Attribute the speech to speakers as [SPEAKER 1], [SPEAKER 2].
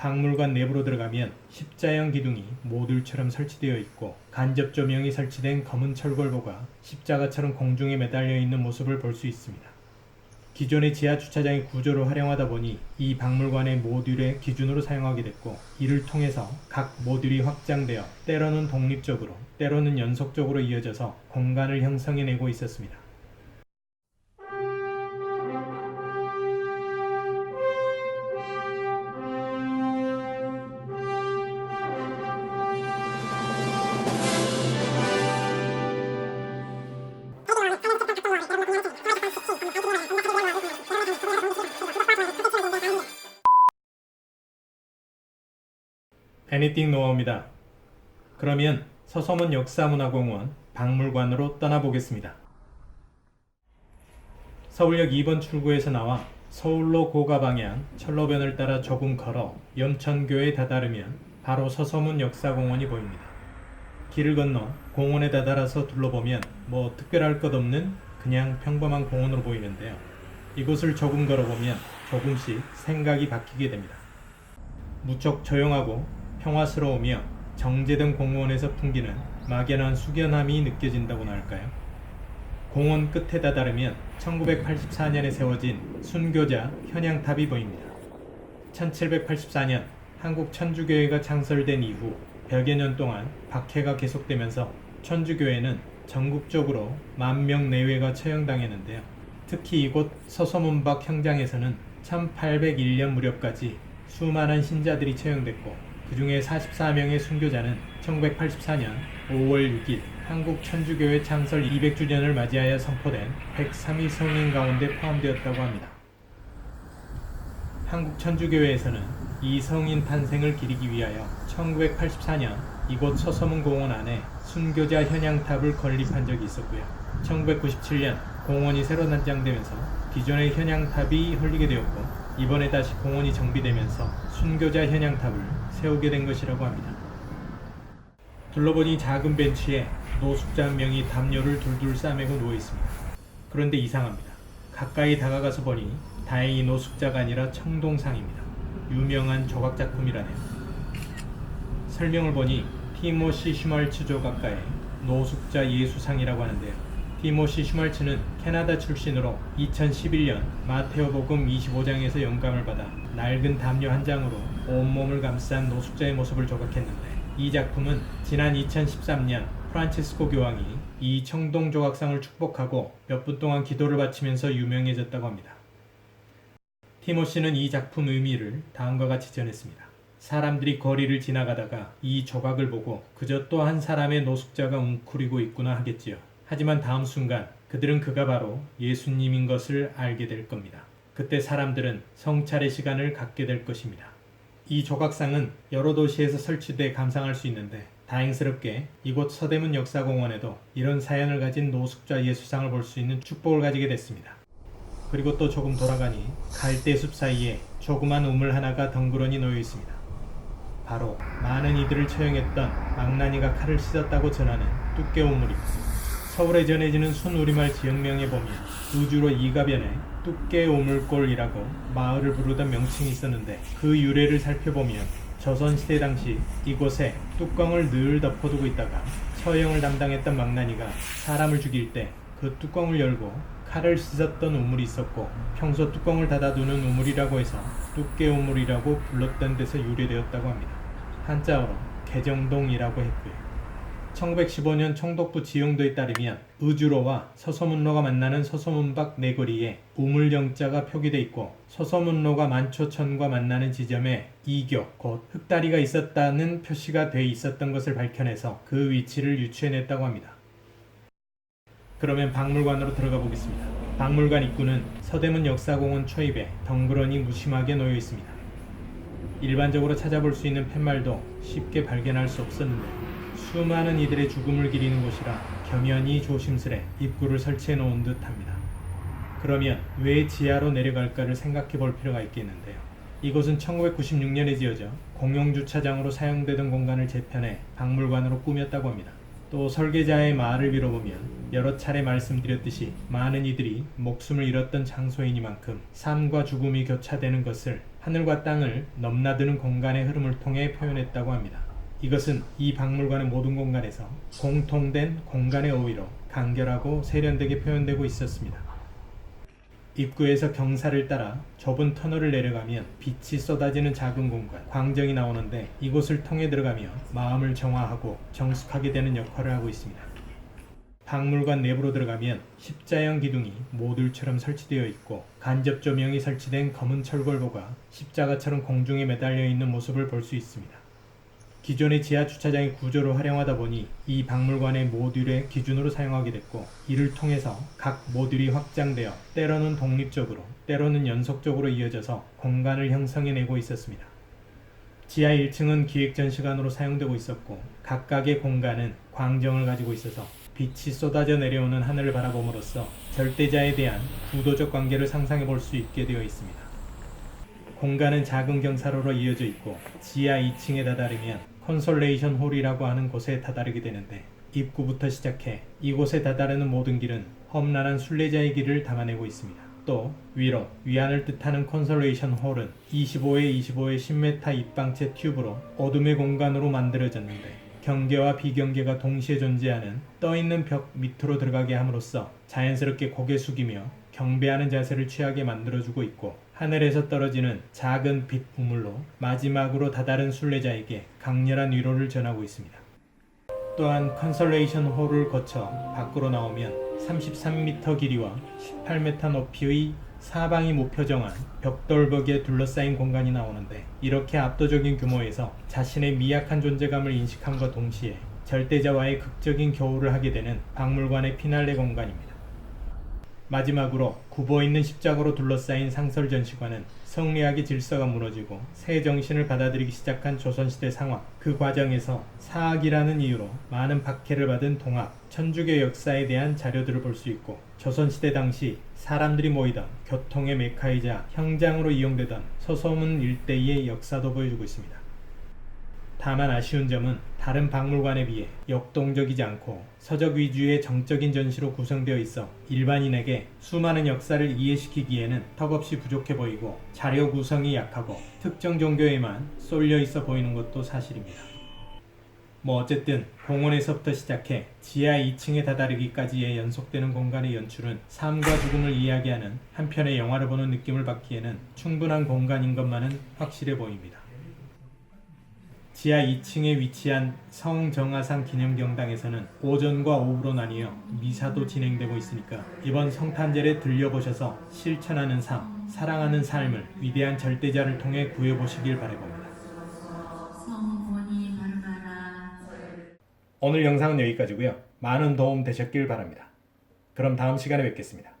[SPEAKER 1] 박물관 내부로 들어가면 십자형 기둥이 모듈처럼 설치되어 있고 간접 조명이 설치된 검은 철골보가 십자가처럼 공중에 매달려 있는 모습을 볼 수 있습니다. 기존의 지하 주차장의 구조를 활용하다 보니 이 박물관의 모듈의 기준으로 사용하게 됐고 이를 통해서 각 모듈이 확장되어 때로는 독립적으로 때로는 연속적으로 이어져서 공간을 형성해내고 있었습니다. 애니띵 노어입니다. 그러면 서서문 역사문화공원 박물관으로 떠나보겠습니다. 서울역 2번 출구에서 나와 서울로 고가 방향 철로변을 따라 조금 걸어 염천교에 다다르면 바로 서서문 역사공원이 보입니다. 길을 건너 공원에 다다라서 둘러보면 뭐 특별할 것 없는 그냥 평범한 공원으로 보이는데요. 이곳을 조금 걸어보면 조금씩 생각이 바뀌게 됩니다. 무척 조용하고 평화스러우며 정제된 공원에서 풍기는 막연한 숙연함이 느껴진다고나 할까요? 공원 끝에 다다르면 1984년에 세워진 순교자 현양탑이 보입니다. 1784년 한국 천주교회가 창설된 이후 100여 년 동안 박해가 계속되면서 천주교회는 전국적으로 만 명 내외가 처형당했는데요. 특히 이곳 서서문박 형장에서는 1801년 무렵까지 수많은 신자들이 처형됐고 그 중에 44명의 순교자는 1984년 5월 6일 한국 천주교회 창설 200주년을 맞이하여 선포된 103위 성인 가운데 포함되었다고 합니다. 한국 천주교회에서는 이 성인 탄생을 기리기 위하여 1984년 이곳 서서문 공원 안에 순교자 현양탑을 건립한 적이 있었고요. 1997년 공원이 새로 난장되면서 기존의 현양탑이 헐리게 되었고 이번에 다시 공원이 정비되면서 순교자 현양탑을 세우게 된 것이라고 합니다. 둘러보니 작은 벤치에 노숙자 한 명이 담요를 둘둘 싸매고 누워 있습니다. 그런데 이상합니다. 가까이 다가가서 보니 다행히 노숙자가 아니라 청동상입니다. 유명한 조각 작품이라네요. 설명을 보니 티모시 슈멀츠 조각가의 노숙자 예수상이라고 하는데요. 티모시 슈멀츠는 캐나다 출신으로 2011년 마테오복음 25장에서 영감을 받아 낡은 담요 한 장으로 온몸을 감싼 노숙자의 모습을 조각했는데 이 작품은 지난 2013년 프란치스코 교황이 이 청동 조각상을 축복하고 몇 분 동안 기도를 바치면서 유명해졌다고 합니다. 티모시는 이 작품 의미를 다음과 같이 전했습니다. 사람들이 거리를 지나가다가 이 조각을 보고 그저 또 한 사람의 노숙자가 웅크리고 있구나 하겠지요. 하지만 다음 순간 그들은 그가 바로 예수님인 것을 알게 될 겁니다. 그때 사람들은 성찰의 시간을 갖게 될 것입니다. 이 조각상은 여러 도시에서 설치돼 감상할 수 있는데 다행스럽게 이곳 서대문 역사공원에도 이런 사연을 가진 노숙자 예수상을 볼 수 있는 축복을 가지게 됐습니다. 그리고 또 조금 돌아가니 갈대숲 사이에 조그만 우물 하나가 덩그러니 놓여 있습니다. 바로 많은 이들을 처형했던 망나니가 칼을 씻었다고 전하는 뚝개 우물입니다. 서울에 전해지는 순우리말 지역명에 보면 우주로 이가변에 뚝개 오물골이라고 마을을 부르던 명칭이 있었는데 그 유래를 살펴보면 조선시대 당시 이곳에 뚜껑을 늘 덮어두고 있다가 처형을 담당했던 망나니가 사람을 죽일 때 그 뚜껑을 열고 칼을 씻었던 우물이 있었고 평소 뚜껑을 닫아두는 우물이라고 해서 뚝개 우물이라고 불렀던 데서 유래되었다고 합니다. 한자어로 개정동이라고 했고요. 1915년 총독부 지용도에 따르면 의주로와 서서문로가 만나는 서서문박 내거리에 우물영자가 표기돼 있고 서서문로가 만초천과 만나는 지점에 이교 곧 흑다리가 있었다는 표시가 돼 있었던 것을 밝혀내서 그 위치를 유추해냈다고 합니다. 그러면 박물관으로 들어가 보겠습니다. 박물관 입구는 서대문 역사공원 초입에 덩그러니 무심하게 놓여 있습니다. 일반적으로 찾아볼 수 있는 팻말도 쉽게 발견할 수 없었는데 수많은 이들의 죽음을 기리는 곳이라 겸연히 조심스레 입구를 설치해 놓은 듯 합니다. 그러면 왜 지하로 내려갈까를 생각해 볼 필요가 있겠는데요. 이곳은 1996년에 지어져 공용주차장으로 사용되던 공간을 재편해 박물관으로 꾸몄다고 합니다. 또 설계자의 말을 빌어보면 여러 차례 말씀드렸듯이 많은 이들이 목숨을 잃었던 장소이니만큼 삶과 죽음이 교차되는 것을 하늘과 땅을 넘나드는 공간의 흐름을 통해 표현했다고 합니다. 이것은 이 박물관의 모든 공간에서 공통된 공간의 어휘로 간결하고 세련되게 표현되고 있었습니다. 입구에서 경사를 따라 좁은 터널을 내려가면 빛이 쏟아지는 작은 공간, 광정이 나오는데 이곳을 통해 들어가며 마음을 정화하고 정숙하게 되는 역할을 하고 있습니다. 박물관 내부로 들어가면 십자형 기둥이 모듈처럼 설치되어 있고 간접 조명이 설치된 검은 철골보가 십자가처럼 공중에 매달려 있는 모습을 볼 수 있습니다. 기존의 지하 주차장의 구조를 활용하다 보니 이 박물관의 모듈의 기준으로 사용하게 됐고 이를 통해서 각 모듈이 확장되어 때로는 독립적으로 때로는 연속적으로 이어져서 공간을 형성해내고 있었습니다. 지하 1층은 기획 전시관으로 사용되고 있었고 각각의 공간은 광정을 가지고 있어서 빛이 쏟아져 내려오는 하늘을 바라봄으로써 절대자에 대한 구도적 관계를 상상해 볼 수 있게 되어 있습니다. 공간은 작은 경사로로 이어져 있고 지하 2층에 다다르면 컨솔레이션 홀이라고 하는 곳에 다다르게 되는데 입구부터 시작해 이곳에 다다르는 모든 길은 험난한 순례자의 길을 담아내고 있습니다. 또 위로 위안을 뜻하는 컨솔레이션 홀은 25에 25의 10m 입방체 튜브로 어둠의 공간으로 만들어졌는데 경계와 비경계가 동시에 존재하는 떠있는 벽 밑으로 들어가게 함으로써 자연스럽게 고개 숙이며 경배하는 자세를 취하게 만들어주고 있고 하늘에서 떨어지는 작은 빛 우물로 마지막으로 다다른 순례자에게 강렬한 위로를 전하고 있습니다. 또한 컨설레이션 홀을 거쳐 밖으로 나오면 33m 길이와 18m 높이의 사방이 무표정한 벽돌벽에 둘러싸인 공간이 나오는데 이렇게 압도적인 규모에서 자신의 미약한 존재감을 인식함과 동시에 절대자와의 극적인 교우를 하게 되는 박물관의 피날레 공간입니다. 마지막으로 굽어 있는 십자가로 둘러싸인 상설 전시관은 성리학의 질서가 무너지고 새 정신을 받아들이기 시작한 조선시대 상황 그 과정에서 사학이라는 이유로 많은 박해를 받은 동학 천주교 역사에 대한 자료들을 볼 수 있고 조선시대 당시 사람들이 모이던 교통의 메카이자 형장으로 이용되던 서소문 일대의 역사도 보여주고 있습니다. 다만 아쉬운 점은 다른 박물관에 비해 역동적이지 않고 서적 위주의 정적인 전시로 구성되어 있어 일반인에게 수많은 역사를 이해시키기에는 턱없이 부족해 보이고 자료 구성이 약하고 특정 종교에만 쏠려 있어 보이는 것도 사실입니다. 뭐 어쨌든 공원에서부터 시작해 지하 2층에 다다르기까지의 연속되는 공간의 연출은 삶과 죽음을 이야기하는 한 편의 영화를 보는 느낌을 받기에는 충분한 공간인 것만은 확실해 보입니다. 지하 2층에 위치한 성정아상 기념경당에서는 오전과 오후로 나뉘어 미사도 진행되고 있으니까 이번 성탄절에 들려보셔서 실천하는 삶, 사랑하는 삶을 위대한 절대자를 통해 구해보시길 바라봅니다. 오늘 영상은 여기까지고요. 많은 도움 되셨길 바랍니다. 그럼 다음 시간에 뵙겠습니다.